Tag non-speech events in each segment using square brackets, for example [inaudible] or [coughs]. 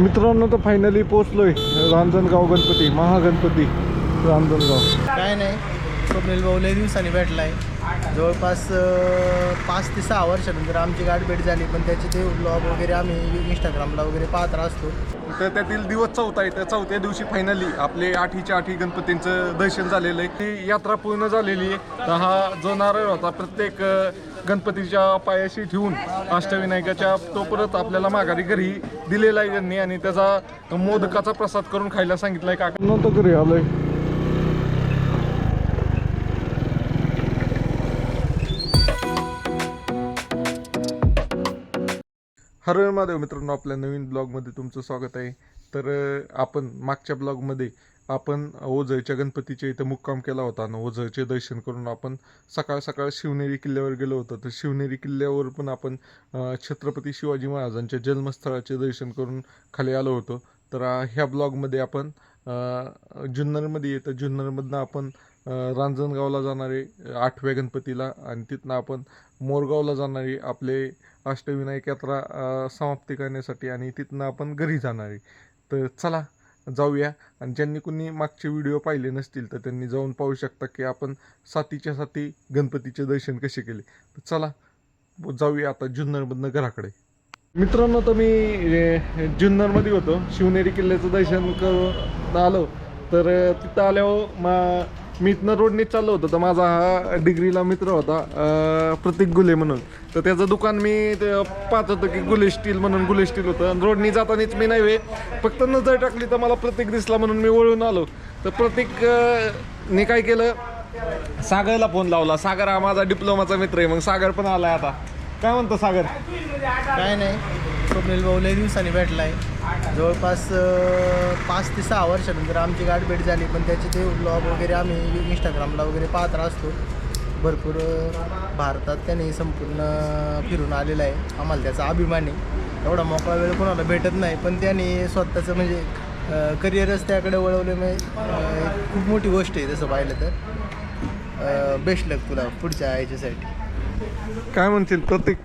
मित्रांनो तर फायनली पोचलोय रांजणगाव गणपती महागणपती रांजणगाव काय नाही स्वप्नील भाऊ लय दिवसांनी भेटलाय. जवळपास अं, पाच ते सहा वर्षानंतर आमची गाठ भेट झाली पण त्याचे ते ब्लॉग वगैरे आम्ही इंस्टाग्रामला वगैरे पाहत असतो तर त्यातील दिवस चौथा आहे. त्या चौथ्या दिवशी फायनली आपले आठीच्या आठी गणपतींचं दर्शन झालेलं आहे. ही यात्रा पूर्ण झालेली आहे. तर हा जो नारळ होता प्रत्येक गणपतीच्या पायाशी ठेवून अष्टविनायकाच्या तो परत आपल्याला माघारी घरी दिलेला आहे त्यांनी आणि त्याचा मोदकाचा प्रसाद करून खायला सांगितलाय काका. नव्हतं घरी आलोय. हर हर महादेव मित्रांनो आपल्या नवीन ब्लॉगमध्ये तुमचं स्वागत आहे. तर आपण मागच्या ब्लॉगमध्ये आपण ओझरच्या गणपतीच्या इथं मुक्काम केला होता आणि ओझरचे दर्शन करून आपण सकाळ सकाळ शिवनेरी किल्ल्यावर गेलो होतो. तर शिवनेरी किल्ल्यावर पण आपण छत्रपती शिवाजी महाराजांच्या जन्मस्थळाचे दर्शन करून खाली आलो होतो. तर ह्या ब्लॉगमध्ये आपण जुन्नरमध्ये येतं. जुन्नरमधनं आपण रांजणगावला जाणारे आठव्या गणपतीला आणि तिथनं आपण मोरगावला जाणारे आपले अष्टविनायक यात्रा समाप्ती करण्यासाठी आणि तिथनं आपण घरी जाणारे. तर चला जाऊया. आणि ज्यांनी कुणी मागचे व्हिडिओ पाहिले नसतील तर त्यांनी जाऊन पाहू शकता की आपण सातीच्या साती गणपतीचे दर्शन कसे केले. तर चला जाऊया आता जुन्नरमधनं घराकडे. मित्रांनो तर मी जुन्नरमध्ये होतो. शिवनेरी किल्ल्याचं दर्शन करून आलो. तर तिथं आल्यावर मा मी इथनं रोडने चाललो होतो तर माझा हा डिग्रीला मित्र होता प्रतीक गुले म्हणून. तर त्याचं दुकान मी पाहत होतो की गुले स्टील म्हणून गुले स्टील होतं. आणि रोडनी जातानीच मी नाही वे फक्त नजर टाकली तर मला प्रतीक दिसला म्हणून मी वळून आलो. तर प्रतीकने काय केलं? सागरला फोन लावला. सागर हा माझा डिप्लोमाचा मित्र आहे मग सागर पण आला आता. काय म्हणतो सागर? काय नाही. स्वप्नील भाऊ लय दिवसांनी आहे जवळपास पाच ते सहा वर्षानंतर आमची गाठ भेट झाली पण त्याचे ते ब्लॉग वगैरे आम्ही इंस्टाग्रामला वगैरे पाहत असतो भरपूर भारतात त्याने संपूर्ण फिरून आलेला आहे. आम्हाला त्याचा अभिमान आहे. एवढा मोकळा वेळ कोणाला भेटत नाही पण त्याने स्वतःचं म्हणजे करिअरच त्याकडे वळवले म्हणजे खूप मोठी गोष्ट आहे तसं पाहिलं तर. बेस्ट लक तुला पुढच्या याच्यासाठी काय म्हणतील प्रत्येक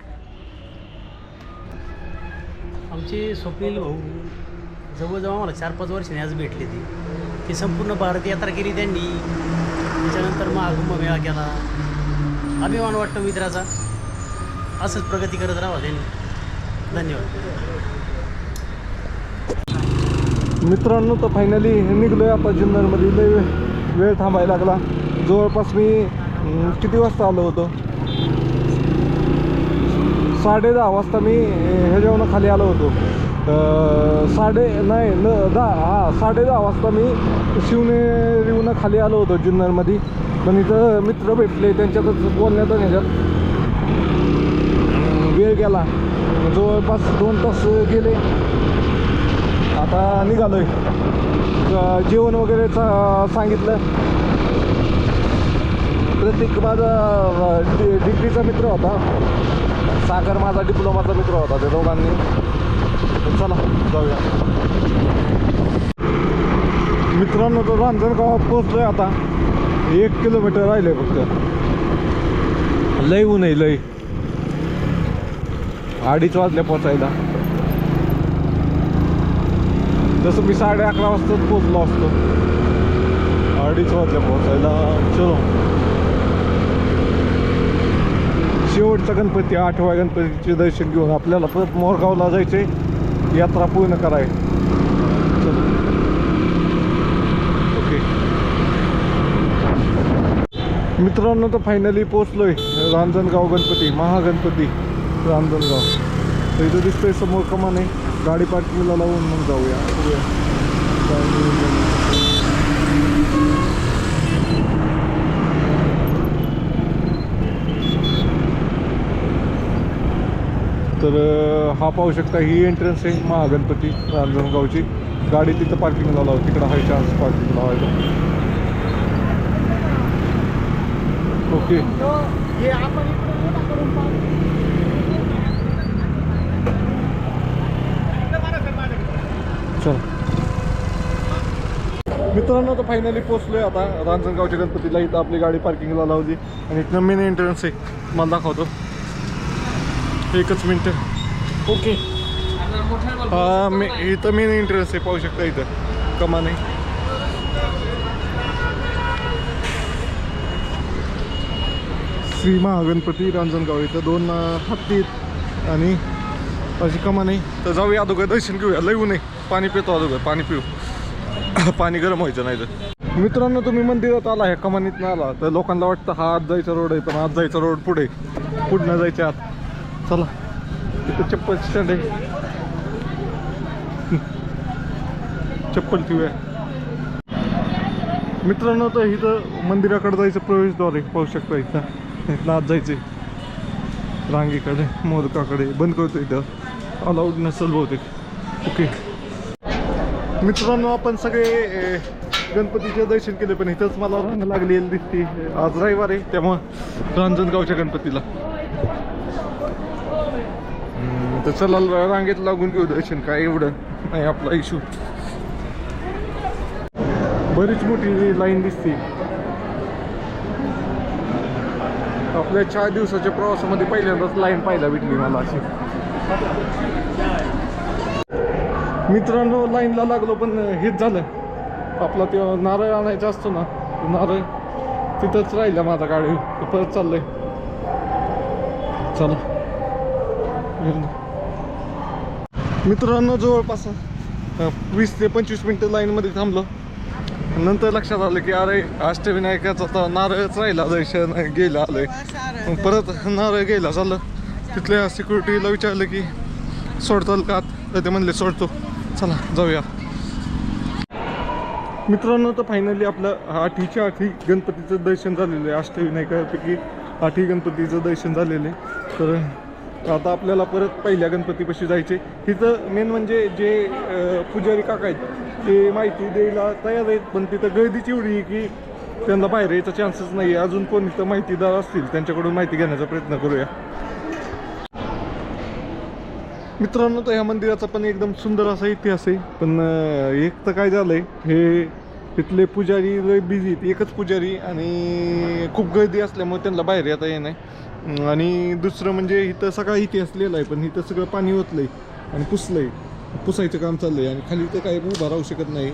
आमचे स्वप्नील भाऊ जवळजवळ आम्हाला चार पाच वर्षांनी आज भेटले ते. ती संपूर्ण भारत यात्रा केली त्यांनी. त्याच्यानंतर महाकुंभमेळा केला. अभिमान वाटतो मित्राचा. असंच प्रगती करत राहा त्यांनी. धन्यवाद. मित्रांनो तर फायनली निघलोय आता जुन्नरमध्ये. लय वेळ थांबायला लागला. जवळपास मी किती वाजता आलो होतो? साडे दहा वाजता मी अं, ह्याच्यावरून खाली आलो होतो. साडे नाही न दहा हां साडे दहा वाजता मी शिवनेरीहून खाली आलो होतो जुन्नरमध्ये. पण इथं मित्र भेटले त्यांच्यातच बोलण्यात ह्याच्यात. वेळ गेला. जवळपास दोन तास गेले. आता निघालोय. आहे जेवण वगैरे चा- सांगितलं. प्रत्येक माझा डि- डिग्रीचा मित्र होता. सागर माझा डिप्लोमाचा मित्र होता त्या दोघांनी. चला जाऊया. मित्रांनो तर रांजणगावात पोचलोय आता. एक किलोमीटर राहिले फक्त. लय ऊन आहे लय. अडीच वाजल्या पोचायला तसं मी साडे अकरा वाजताच पोचलो असतो. अडीच वाजल्या पोचायला चलो. शेवटचा गणपती आठव्या गणपतीचे दर्शन घेऊन आपल्याला परत मोरगावला जायचे यात्रा पूर्ण कराय ओके. मित्रांनो तर फायनली पोचलोय रांजणगाव गणपती महागणपती रांजणगाव. तर इथं दिसतंय समोर कमाने. गाडी पार्किंगला लावून मग जाऊया बघूया. काय नियोजन आहे. तर हा पाहू शकता ही एंट्रन्स आहे महागणपती रांजणगावची. गाडी तिथं पार्किंग झाला होती तिकडं हाय चान्स पार्किंग लावायला ओके चल. मित्रांनो तर फायनली पोचलोय आता. रांजणगावच्या गणपतीला इथं आपली गाडी पार्किंगला लावली. आणि इथनं मेन एंट्रन्स आहे. मला दाखवतो. एकच मिनटं. ओके. हा मी इथं मेन इंटरेस्ट आहे पाहू शकता इथं. कमा नाही. श्री महागणपती रांजणगाव इथं दोन हत्ती आणि अशी कमा नाही. तर जाऊया अगोदर दर्शन घेऊया. ऊन आहे. पाणी पितो अगोदर पाणी पिऊ. पाणी गरम व्हायचं नाही तर. मित्रांनो तुम्ही मंदिरात आला ह्या कमानीत आला. तर लोकांना वाटतं हा आत जायचा रोड आहे पण आत जायचा रोड पुढे. पुढनं जायच्या आत. चला. इथं चप्पल स्टँड आहे. चप्पल ठेवूया. मित्रांनो तर इथं मंदिराकडे जायचं प्रवेशद्वार आहे. पाहू शकता इथं. इथं आत आहे रांगेकडे मोदकाकडे. बंद करतो इथं. अलाउड नसेल बहुतेक. ओके मित्रांनो आपण सगळे गणपतीचे दर्शन केले पण इथंच मला रांग लागलेली दिसते. आज रविवार आहे त्यामुळं रांजणगावच्या गणपतीला. तर चला रांगेत लागून घेऊ दर्शन. काय एवढं नाही आपला इशू बरीच मोठी लाईन दिसते. आपल्या चार दिवसाच्या प्रवासामध्ये पहिल्यांदाच लाईन पाहायला भेटली मला अशी. मित्रांनो लाईनला लागलो पण हेच झालं. आपला ते नारळ आणायचा असतो ना नारळ तिथंच राहिला माझा गाडी. परत चाललंय. चला. मित्रांनो जवळपास वीस ते पंचवीस मिनटं लाईनमध्ये थांबलो. नंतर लक्षात आलं की अरे अष्टविनायकाचा तर नारळच राहिला दर्शन गेला आलं मग परत नारळ गेला झालं तिथल्या सिक्युरिटीला विचारलं की सोडताल का तर ते म्हणले सोडतो. चला जाऊया. मित्रांनो तर फायनली आपलं आठीच्या आठी गणपतीचं दर्शन झालेलं आहे. अष्टविनायकापैकी आठही गणपतीचं दर्शन झालेलं आहे. तर आता आपल्याला परत पहिल्या गणपतीपाशी जायचे. तिथं मेन म्हणजे जे पुजारी काका आहेत ते माहिती द्यायला तयार आहेत पण तिथं गर्दीची एवढी आहे की त्यांना बाहेर यायचा चान्सेस नाही आहे अजून कोण इथं माहितीदार असतील त्यांच्याकडून माहिती घेण्याचा प्रयत्न करूया. मित्रांनो तर ह्या मंदिराचा पण एकदम सुंदर असा इतिहास आहे. पण एक तर काय झालंय हे तिथले पुजारी लय बिझी आहेत. एकच पुजारी आणि खूप गर्दी असल्यामुळे त्यांना बाहेर येता येत नाही. आणि दुसरं म्हणजे इथं सगळा इतिहास लिहिला आहे पण इथं सगळं पाणी ओतलं आहे आणि पुसलं आहे पुसायचं काम चाललं आहे आणि खाली इथं काही उभा राहू शकत नाही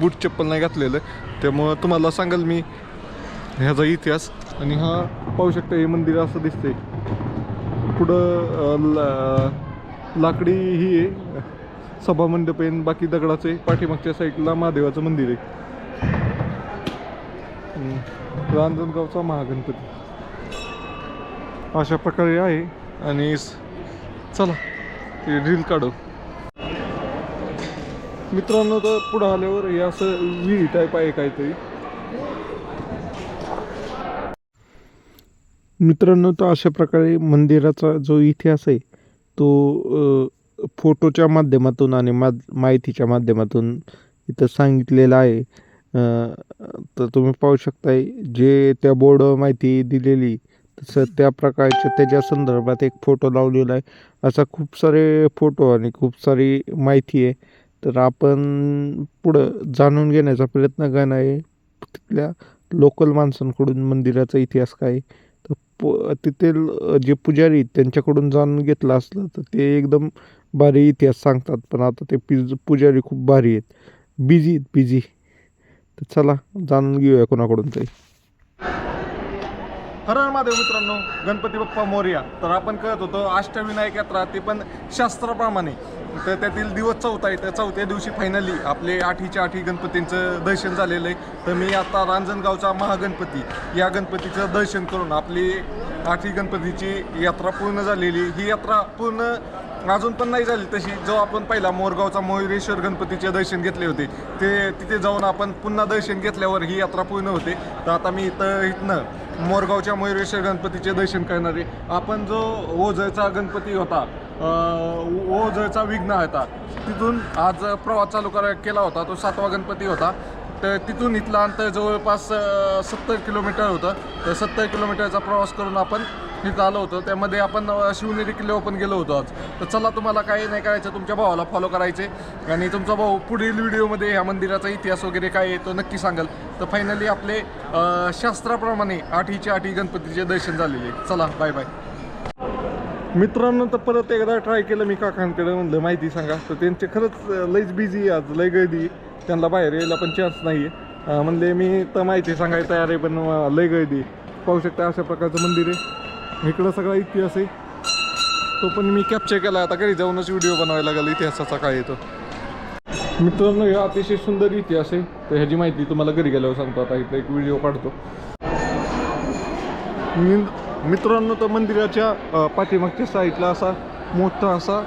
बूट चप्पल नाही घातलेलं त्यामुळं तुम्हाला सांगाल मी ह्याचा इतिहास आणि हा पाहू शकता हे मंदिर असं दिसतंय. पुढं ला- लाकडी ही आहे सभामंडप आहे बाकी दगडाचं आहे. पाठीमागच्या साईडला महादेवाचं मंदिर आहे. रांजणगावचा महागणपती. अशा प्रकारे आहे. आणि चला ते रील काढू. मित्रांनो तर पुढं आल्यावर हे असं विहिरी टाईप आहे काहीतरी. मित्रांनो तर अशा प्रकारे मंदिराचा जो इतिहास आहे तो फोटोच्या माध्यमातून आणि मा माहितीच्या माध्यमातून इथं सांगितलेला आहे. तर तुम्ही पाहू शकताय जे त्या बोर्ड माहिती दिलेली तसं त्या प्रकारच्या त्याच्या संदर्भात एक फोटो लावलेला आहे. असा खूप सारे फोटो आणि खूप सारी माहिती आहे. तर आपण पुढं जाणून घेण्याचा प्रयत्न करणार आहे. तिथल्या लोकल माणसांकडून मंदिराचा इतिहास काय आहे. तर प तिथील जे पुजारी आहेत त्यांच्याकडून जाणून घेतलं असलं तर ते एकदम भारी इतिहास सांगतात. पण आता ते पिज पुजारी खूप भारी आहेत. बिझी आहेत बिझी तर चला जाणून घेऊया कोणाकडून तरी. हर महादेव मित्रांनो गणपती बाप्पा मोर्या. तर आपण कळत होतो अष्टविनायक यात्रा ते पण शास्त्राप्रमाणे. तर त्यातील दिवस चौथा आहे तर चौथ्या दिवशी फायनली आपले आठीच्या आठी गणपतींचं दर्शन झालेलं आहे. तर मी आता रांजणगावचा महागणपती या गणपतीचं दर्शन करून आपली आठी गणपतीची यात्रा पूर्ण झालेली ही यात्रा पूर्ण अजून पण नाही झाली तशी. जो आपण पहिला मोरगावचा मयुरेश्वर गणपतीचे दर्शन घेतले होते ते तिथे जाऊन आपण पुन्हा दर्शन घेतल्यावर ही यात्रा पूर्ण होते. तर आता मी इथं इथनं मोरगावच्या मयुरेश्वर गणपतीचे दर्शन करणार आहे. आपण जो ओझचा गणपती होता ओझचा विघ्न होता तिथून आज प्रवास चालू करा केला होता तो सातवा गणपती होता. तर तिथून इथलं अंतर जवळपास सत्तर किलोमीटर होतं. तर सत्तर किलोमीटरचा प्रवास करून आपण इथं आलो होतो. त्यामध्ये आपण शिवनेरी किल्ल्यावर पण गेलो होतो आज. तर चला तुम्हाला काही नाही करायचं तुमच्या भावाला फॉलो करायचे. आणि तुमचा भाऊ पुढील व्हिडिओमध्ये ह्या मंदिराचा इतिहास वगैरे काय आहे तो नक्की सांगाल. तर फायनली आपले शास्त्राप्रमाणे आठीच्या आठी गणपतीचे दर्शन झालेले आहे. चला बाय बाय मित्रांनो तर परत एकदा ट्राय केलं मी काकांकडे म्हणलं माहिती सांगा. तर त्यांचे खरंच लईच लयच बिझी आज लय गर्दी त्यांना बाहेर यायला पण चान्स नाही आहे म्हणले मी तर माहिती सांगायला तयार आहे पण लय गर्दी पाहू शकता अशा प्रकारचं मंदिर आहे. इकडं सगळा इतिहास आहे. तो पण मी कॅप्चर केला. आता घरी जाऊनच व्हिडिओ बनवायला लागला. इतिहासाचा काय येतो मित्रांनो हा अतिशय सुंदर इतिहास आहे. तर ह्याची माहिती तुम्हाला घरी गेल्यावर सांगतो. आता इथं एक व्हिडिओ काढतो. मित्रांनो तर मंदिराच्या पाठीमागच्या साईडला असा मोठा असा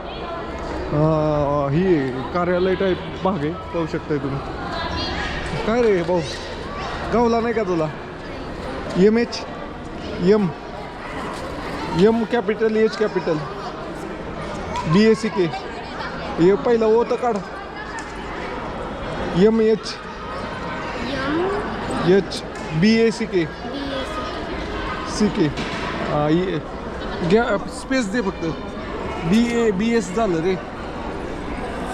ही कार्यालय टाईप भाग आहे. पाहू शकताय तुम्ही. काय रे भाऊ? गावला नाही का तुला? M H M M capital H capital B S C K हे पहिलं ओ तर काढ. M H H B A C K C K घ्या स्पेस दे फक्त. बी ए बी एस झालं रे.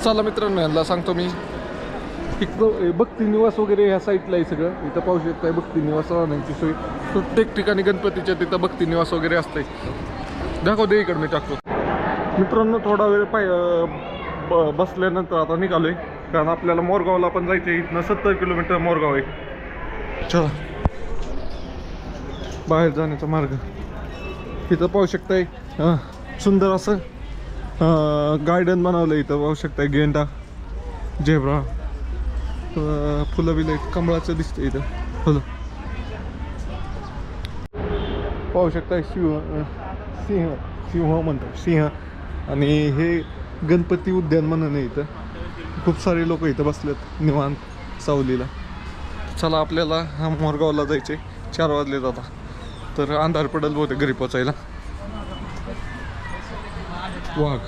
चला मित्रांनो यांना सांगतो मी. इकडं भक्ती निवास वगैरे ह्या साईडला आहे सगळं. इथं पाहू शकताय भक्ती निवास राहण्याची सोय. प्रत्येक ठिकाणी गणपतीच्या तिथं भक्ती निवास वगैरे असते दाखव दे इकडं मी टाकतो. मित्रांनो थोडा वेळ पाय बसल्यानंतर आता निघालोय. कारण आपल्याला मोरगावला पण जायचं आहे इथनं सत्तर किलोमीटर मोरगाव आहे. चला. बाहेर जाण्याचा मार्ग. इथं पाहू शकताय सुंदर असं गार्डन बनवलं इथं पाहू शकताय गेंडा झेब्रा फुलं बिलं कमळाचं दिसतं इथं फुलं. पाहू शकताय शिव सिंह सिंह म्हणतात सिंह. आणि हे गणपती उद्यान म्हणून इथं. खूप सारे लोक इथं बसलेत निवांत सावलीला. चला आपल्याला मोरगावला जायचे चार वाजले जाता तर अंधार पडेल बहुतेक घरी पोचायला वाघ.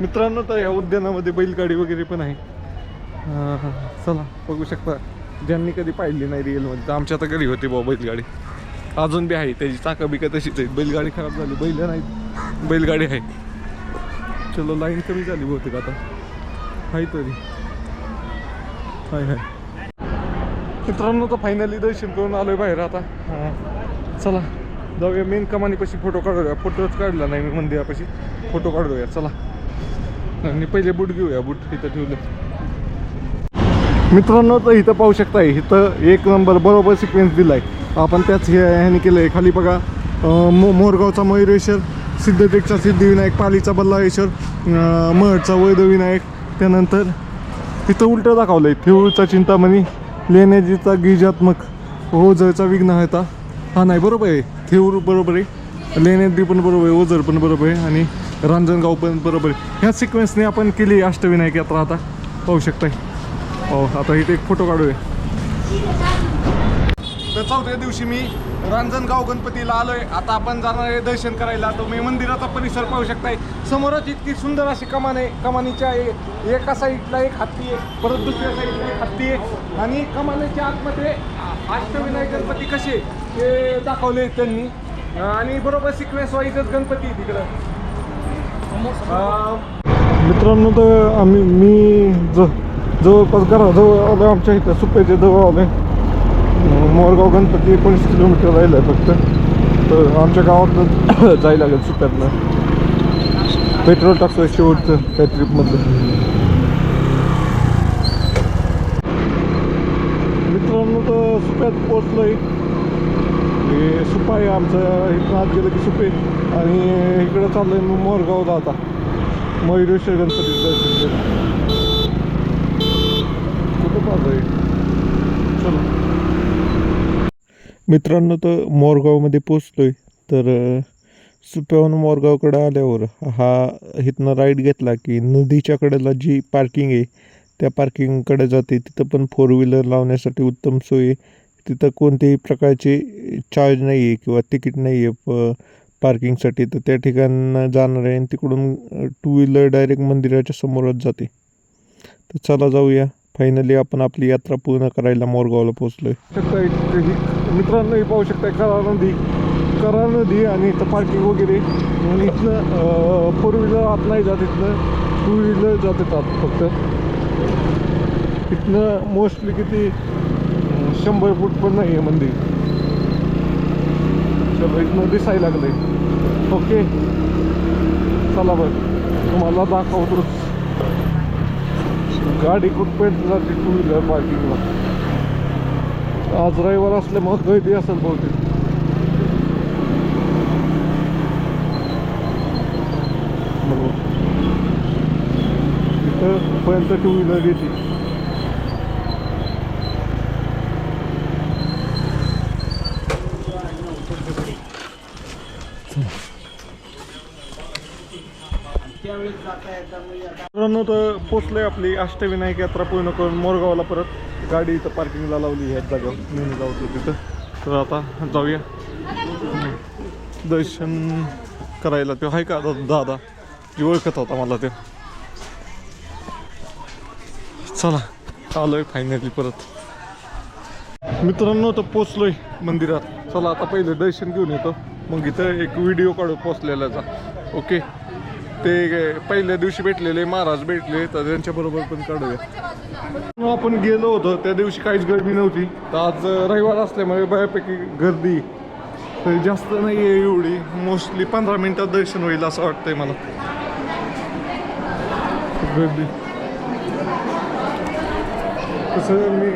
मित्रांनो तर या उद्यानामध्ये बैलगाडी वगैरे पण आहे. चला बघू शकता. ज्यांनी कधी पाहिली नाही रिअलमध्ये तर आमच्या आता घरी होती बाबा बैलगाडी. अजून बी आहे त्याची चाकं बिका तशीच आहे बैलगाडी खराब झाली बैल नाही बैलगाडी आहे. चलो लाईन कमी झाली बहुतेक आता. आहे तरी. हाय हाय. मित्रांनो तर फायनली दर्शन करून आलोय बाहेर आता. हां चला. जाऊया. मेन कमानीपाशी फोटो काढूया. फोटोच काढला नाही मी मंदिरापाशी. फोटो काढूया. चला. आणि पहिले बूट घेऊया. बूट इथं ठेवले. मित्रांनो तर इथं पाहू शकताय इथं एक नंबर बरोबर सिक्वेन्स दिलाय. आपण त्याच हे ह्याने केलंय. खाली बघा मो मोरगावचा मयुरेश्वर सिद्धटेकचा सिद्धिविनायक पालीचा बल्लाळेश्वर महडचा वैदविनायक त्यानंतर तिथं उलटं दाखवलंय. थेऊळचा चिंतामणी लेण्याजीचा गिजात्मक विघ्न होता हा नाही बरोबर आहे. थेऊर बरोबर आहे. लेण्याद्री पण बरोबर आहे ओझर पण बरोबर आहे आणि रांजणगाव पण बरोबर आहे. ह्या सिक्वेन्सने आपण केली अष्टविनायक यात्रा आता. पाहू शकताय. हो आता इथे एक फोटो काढूया. तर चौथ्या दिवशी मी रांजणगाव गणपतीला आलोय. आता आपण जाणार आहे दर्शन करायला. तुम्ही मंदिराचा परिसर पाहू शकताय. समोरच इतकी सुंदर अशी कमान आहे कमानीच्या आहे. एका साईडला एक हत्ती आहे. परत दुसऱ्या साईडला एक हत्ती आहे. आणि कमानीच्या आतमध्ये आ- अष्टविनायक गणपती कसे? ते दाखवले त्यांनी. आणि बरोबर सिक्वेन्स वाईजच गणपती आहे तिकडं. मित्रांनो तर आम्ही मी ज जवळपास घराजवळ आलो आमच्या इथं सुप्याच्या जवळ आलो मोरगाव गणपती एकोणीस किलोमीटर राहिलं आहे फक्त. तर आमच्या गावातनं [coughs] जायला लागेल सुप्यातनं पेट्रोल टाकतोय शेवटचं त्या ट्रिपमधलं मित्रांनो तर सुप्यात पोचलोय हे सुपा आहे आमचं इथं आत गेलं की सुपे. आणि इकडं आहे मग मोरगावला आता मयुरेश्वर गणपती दर्शन कुठं पाहतोय? चला. मित्रांनो तर मोरगावमध्ये पोचलोय. तर सुप्याहून मोरगावकडे आल्यावर हा इथनं राईड घेतला की नदीच्या कडेला जी पार्किंग आहे त्या पार्किंगकडे जाते. तिथं पण फोर व्हीलर लावण्यासाठी उत्तम सोय आहे. तिथं कोणत्याही प्रकारचे चार्ज नाही आहे किंवा तिकीट नाही आहे प पार्किंगसाठी तर त्या ठिकाणं जाणार आहे आणि तिकडून टू व्हीलर डायरेक्ट मंदिराच्या समोरच जाते. तर चला जाऊया. फायनली आपण आपली यात्रा पूर्ण करायला मोरगावला पोहोचलो मित्रांनो हे पाहू शकता करा नदी. करा नदी आणि इथं पार्किंग वगैरे. आणि इथनं फोर व्हीलर आत नाही जात इथनं टू व्हीलर जात येतात फक्त. इथनं मोस्टली किती शंभर फूट पण नाही आहे मंदिर. चलो इथनं दिसायला लागले ओके. चला बघ तुम्हाला दाखवतोच. गाडी कुठपर्यंत जाते टू व्हीलर पार्किंगला. आज रविवार असल्यामुळे गर्दी असेल बहुतेक. बरोबर. इथं पर्यंत टू व्हीलर येते. मित्रांनो तर पोचलोय आपली अष्टविनायक यात्रा पूर्ण करून मोरगावला परत. गाडी इथं पार्किंगला लावली ह्याच जागेवर नेहमी जाऊ तिथं. तर आता जाऊया. दर्शन करायला तो. आहे का दादा? जी ओळखत होता मला ते. चला आलोय फायनली परत. मित्रांनो तर पोचलोय मंदिरात. चला आता पहिले दर्शन घेऊन येतो. मग इथं एक व्हिडिओ काढू पोचलेल्याचा ओके ते पहिल्या दिवशी भेटलेले महाराज भेटले तर त्यांच्याबरोबर पण काढूया. आपण गेलो होतो त्या दिवशी काहीच गर्दी नव्हती. तर आज रविवार असल्यामुळे बऱ्यापैकी गर्दी जास्त नाही आहे एवढी. मोस्टली पंधरा मिनिटात दर्शन होईल असं वाटतंय मला. गर्दी. तसं मी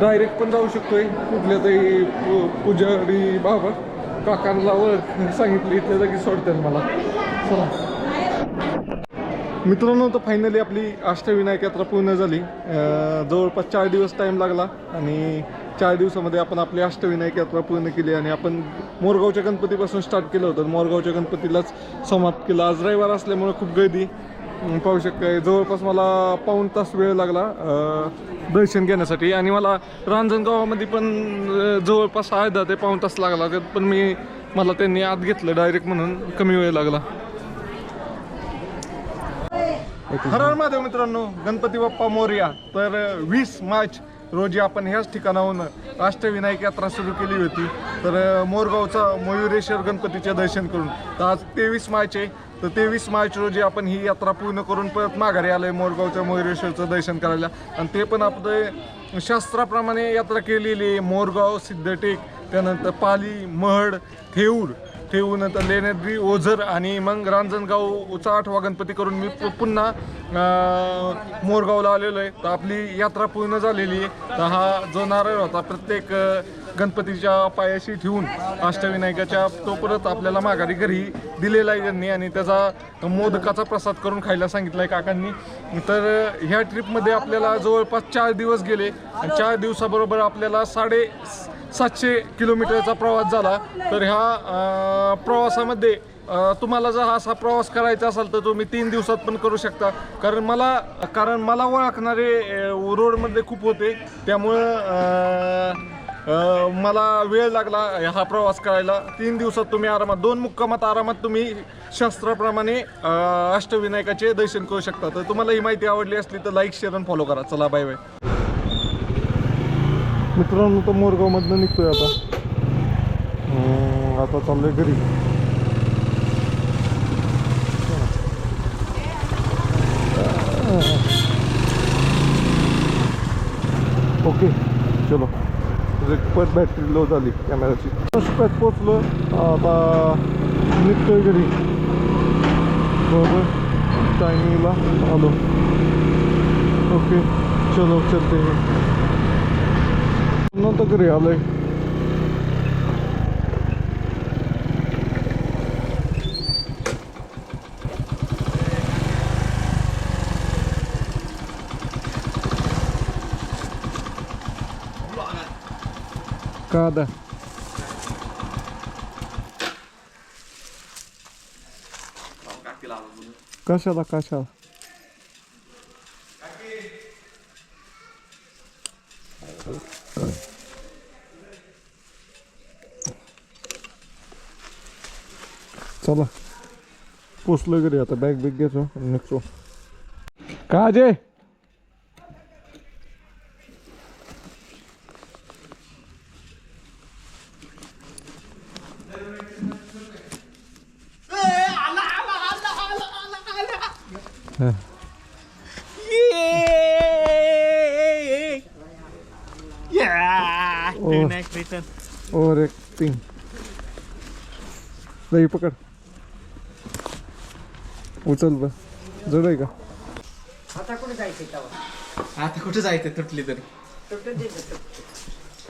डायरेक्ट पण जाऊ शकतोय. कुठल्या तरी पु- पुजारी बाबा काकांना वर सांगितली इथल्या जागी सोडतात मला. चला. मित्रांनो तर फायनली आपली अष्टविनायक यात्रा पूर्ण झाली. जवळपास चार दिवस टाईम लागला आणि चार दिवसामध्ये आपण आपली अष्टविनायक यात्रा पूर्ण केली आणि आपण मोरगावच्या गणपतीपासून स्टार्ट केलं होतं. मोरगावच्या गणपतीलाच समाप्त केलं. आज रविवार असल्यामुळे खूप गर्दी. पाहू शकता जवळपास मला पाऊण तास वेळ लागला दर्शन घेण्यासाठी. आणि मला रांजणगावामध्ये पण जवळपास अर्धा ते पाऊण तास लागला. त्यात पण मी मला त्यांनी आत घेतलं डायरेक्ट म्हणून कमी वेळ लागला. हर हर महादेव मित्रांनो गणपती बाप्पा मोर्या. तर वीस मार्च रोजी आपण ह्याच ठिकाणाहून अष्टविनायक यात्रा सुरू केली होती. तर मोरगावचा मयुरेश्वर गणपतीचे दर्शन करून. तर आज तेवीस मार्च आहे. तर तेवीस मार्च रोजी आपण ही यात्रा पूर्ण करून परत माघारी आलोय मोरगावच्या मयुरेश्वरचं दर्शन करायला. आणि ते पण आपलं शास्त्राप्रमाणे यात्रा केलेली आहे. मोरगाव सिद्धटेक त्यानंतर पाली महड थेऊर. ठेवूनंतर लेण्याद्री ओझर आणि मग रांजणगावचा आठवा गणपती करून मी पुन्हा मोरगावला आलेलो आहे. तर आपली यात्रा पूर्ण झालेली आहे. तर हा जो नारळ होता प्रत्येक गणपतीच्या पायाशी ठेवून अष्टविनायकाच्या तो परत आपल्याला माघारी घरी दिलेला आहे त्यांनी आणि त्याचा मोदकाचा प्रसाद करून खायला सांगितला आहे काकांनी. तर ह्या ट्रिपमध्ये आपल्याला जवळपास चार दिवस गेले. आणि चार दिवसाबरोबर आपल्याला साडे सातशे किलोमीटरचा प्रवास झाला. तर ह्या प्रवासामध्ये तुम्हाला जर हा असा प्रवास करायचा असेल तर तुम्ही तीन दिवसात पण करू शकता. कारण मला कारण मला ओळखणारे रोडमध्ये खूप होते. त्यामुळं मला वेळ लागला हा प्रवास करायला. तीन दिवसात तुम्ही आरामात दोन मुक्कामात आरामात तुम्ही शास्त्राप्रमाणे अष्टविनायकाचे दर्शन करू शकता. तर तुम्हाला ही माहिती आवडली असली तर लाईक शेअर आणि फॉलो करा. चला बाय बाय मित्रांनो तर मोरगावमधनं निघतोय आता. आता चाललोय घरी. ओके चलो. परत बॅटरी लो झाली कॅमेराची पॅट पोचलो आता निघतोय घरी. बरोबर. टायमिंगला आलो. ओके चलो चलते. हैं नंतर घरी आलोय Cada. कशाला कशाला चला. पोचलोय घरी आता बॅग बिग आणि निघतो. का return. और एक्टिंग जाई पकड. उचल ब. जड आहे का? आता कुठे जायचं आता कुठे जायचं तुटली तर?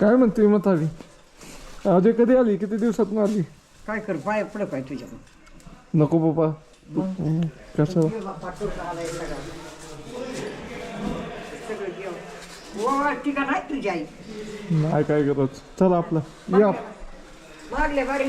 काय म्हणते मत आली अजय कधी आली किती दिवसात आली? काय कर पाय पुढे पाय तुझ्या नको बाबा. कसं नाही काय करत चला आपलं. या. मागले बारी